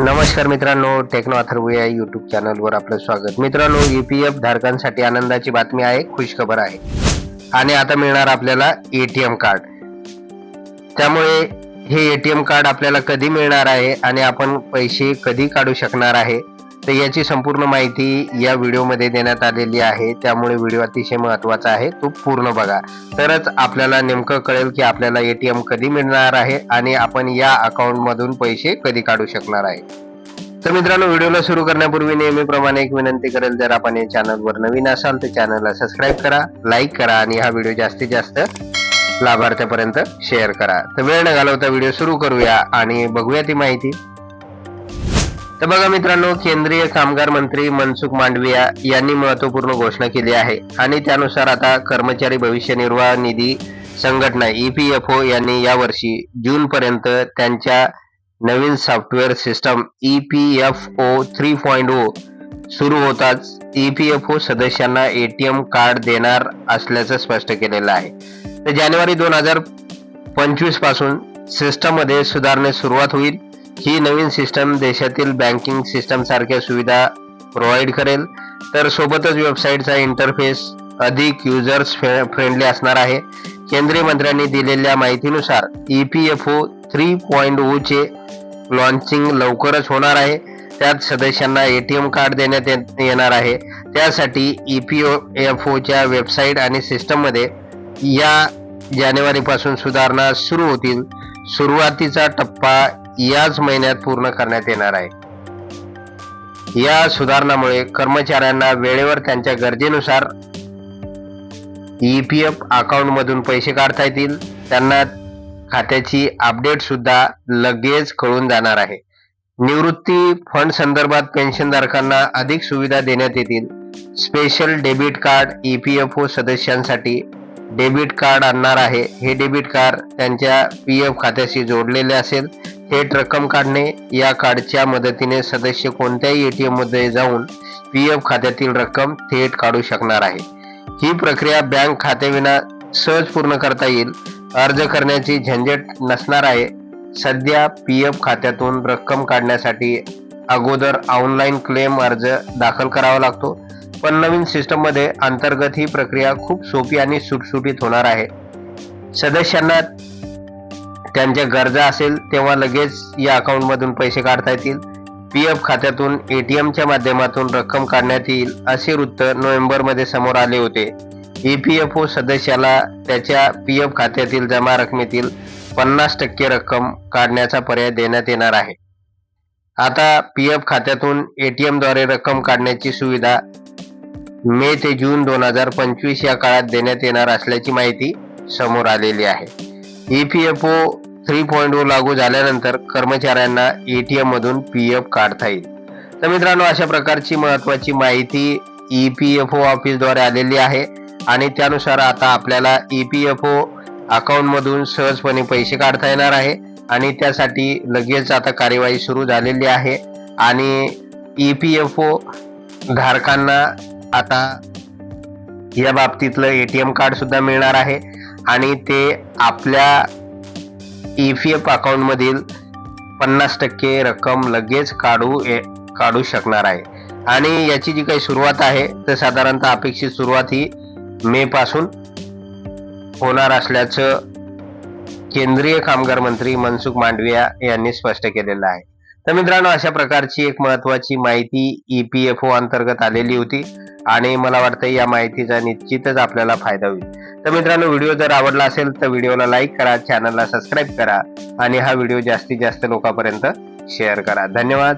नमस्कार मित्रांनो techno अथर्वया YouTube चॅनलवर आपलं स्वागत. मित्रांनो ए पी एफ धारकांसाठी आनंदाची बातमी आहे खुशखबर आहे. आणि आता मिळणार आपल्याला एटीएम कार्ड त्यामुळे हे ए टी एम कार्ड आपल्याला कधी मिळणार आहे आणि आपण पैसे कधी काढू शकणार आहे? तर याची संपूर्ण माहिती या व्हिडिओमध्ये देण्यात आलेली आहे. त्यामुळे व्हिडिओ अतिशय महत्त्वाचा आहे. तो पूर्ण बघा. तरच आपल्याला नेमकं कळेल की आपल्याला एटीएम कधी मिळणार आहे आणि आपण या अकाउंटमधून पैसे कधी काढू शकणार आहे. तर मित्रांनो व्हिडिओला सुरू करण्यापूर्वी नेहमीप्रमाणे एक विनंती करेल जर आपण या चॅनलवर नवीन असाल तर चॅनलला सबस्क्राईब करा लाईक करा आणि हा व्हिडिओ जास्तीत जास्त लाभार्थ्यापर्यंत शेअर करा. तर वेळ न घालवता व्हिडिओ सुरू करूया आणि बघूया ती माहिती. तर बघा मित्रांनो केंद्रीय कामगार मंत्री मनसुख मांडविया यांनी महत्त्वपूर्ण घोषणा केली आहे. आणि त्यानुसार आता कर्मचारी भविष्य निर्वाह निधी संघटना ईपीएफओ यांनी यावर्षी जून पर्यंत त्यांच्या नवीन software system EPFO three point O सुरू होताच ईपीएफओ सदस्यांना एटीएम कार्ड देणार असल्याचं स्पष्ट केलेलं आहे. तर जानेवारी दोन हजार पंचवीसपासून सिस्टममध्ये सुधारणे सुरुवात होईल. ही नवीन सिस्टम देशातील बँकिंग सिस्टम सारख्या सुविधा प्रोव्हाइड करेल. तर सोबतच वेबसाईटचा इंटरफेस अधिक युजर्स फ्रेंडली असणार आहे. केंद्रीय मंत्र्यांनी दिलेल्या माहितीनुसार E P F O three point चे लॉन्चिंग लवकरच होणार आहे. त्यात सदस्यांना ए टी एम कार्ड देण्यात येणार आहे. त्यासाठी ई पी एफ ओच्या वेबसाईट आणि सिस्टममध्ये या जानेवारीपासून सुधारणा सुरू होतील. सुरुवातीचा टप्पा याच महिन्यात पूर्ण करण्यात येणार आहे. या सुधारणामुळे कर्मचाऱ्यांना वेळेवर त्यांच्या गरजेनुसार ईपीएफ अकाउंट मधून पैसे काढता येतील. त्यांना खात्याची अपडेट सुद्धा लगेच कळून जाणार आहे. निवृत्ती फंड संदर्भात पेन्शनधारकांना अधिक सुविधा देण्यात येतील. स्पेशल डेबिट कार्ड ईपीएफओ सदस्यांसाठी डेबिट कार्ड आणणार आहे. हे डेबिट कार्ड त्यांच्या पी एफ खात्याशी जोडलेले असेल. थेट रक्कम काढणे या कार्डच्या मदतीने सदस्य कोणत्याही एटीएममध्ये जाऊन पी एफ खात्यातील रक्कम थेट काढू शकणार आहे. ही प्रक्रिया बँक खात्याविना सहज पूर्ण करता येईल. अर्ज करण्याची झंझट नसणार आहे. सध्या पी एफ खात्यातून रक्कम काढण्यासाठी अगोदर ऑनलाईन क्लेम अर्ज दाखल करावा लागतो. पण नवीन सिस्टममध्ये अंतर्गत ही प्रक्रिया खूप सोपी आणि सुटसुटीत होणार आहे. सदस्यांना त्यांच्या गरजा असेल तेव्हा लगेच या अकाउंटमधून पैसे काढता येतील. पी एफ खात्यातून ए टी एमच्या माध्यमातून रक्कम काढण्यात येईल असे वृत्त नोव्हेंबरमध्ये समोर आले होते. ई पी एफ ओ सदस्याला त्याच्या पी एफ खात्यातील जमा रकमेतील पन्नास टक्के रक्कम काढण्याचा पर्याय देण्यात येणार आहे. आता पी एफ खात्यातून ए टी एमद्वारे रक्कम काढण्याची सुविधा मे ते जून दोन हजार पंचवीस या काळात देण्यात येणार असल्याची माहिती समोर आलेली आहे. E P F O three point O लागू झाल्यानंतर कर्मचाऱ्यांना एटीएम मधून पी एफ काढता येईल. तर मित्रांनो अशा प्रकारची महत्वाची माहिती ई पी एफ ओ ऑफिसद्वारे आलेली आहे आणि त्यानुसार आता आपल्याला ई पी एफ ओ अकाउंटमधून सहजपणे पैसे काढता येणार आहे आणि त्यासाठी लगेच आता कार्यवाही सुरू झालेली आहे आणि ई पी एफ ओ धारकांना आता या बाबतीतलं ए टी एम कार्डसुद्धा मिळणार आहे आणि ते आपल्या ई पी एफ अकाउंट मधील पन्नास टक्के रक्कम लगेच काढू काढू शकणार आहे. आणि याची जी काही सुरुवात आहे तर साधारणतः अपेक्षित सुरुवात ही मे पासून होणार असल्याचं केंद्रीय कामगार मंत्री मनसुख मांडविया यांनी स्पष्ट केलेलं आहे. तर मित्रांनो अशा प्रकारची एक महत्वाची माहिती ई पी एफ ओ अंतर्गत आलेली होती आणि मला वाटतं या माहितीचा निश्चितच आपल्याला फायदा होईल. तर मित्रांनो व्हिडिओ जर आवडला असेल तर व्हिडिओला लाईक करा चॅनलला सबस्क्राईब करा आणि हा व्हिडिओ जास्तीत जास्त लोकांपर्यंत शेअर करा. धन्यवाद.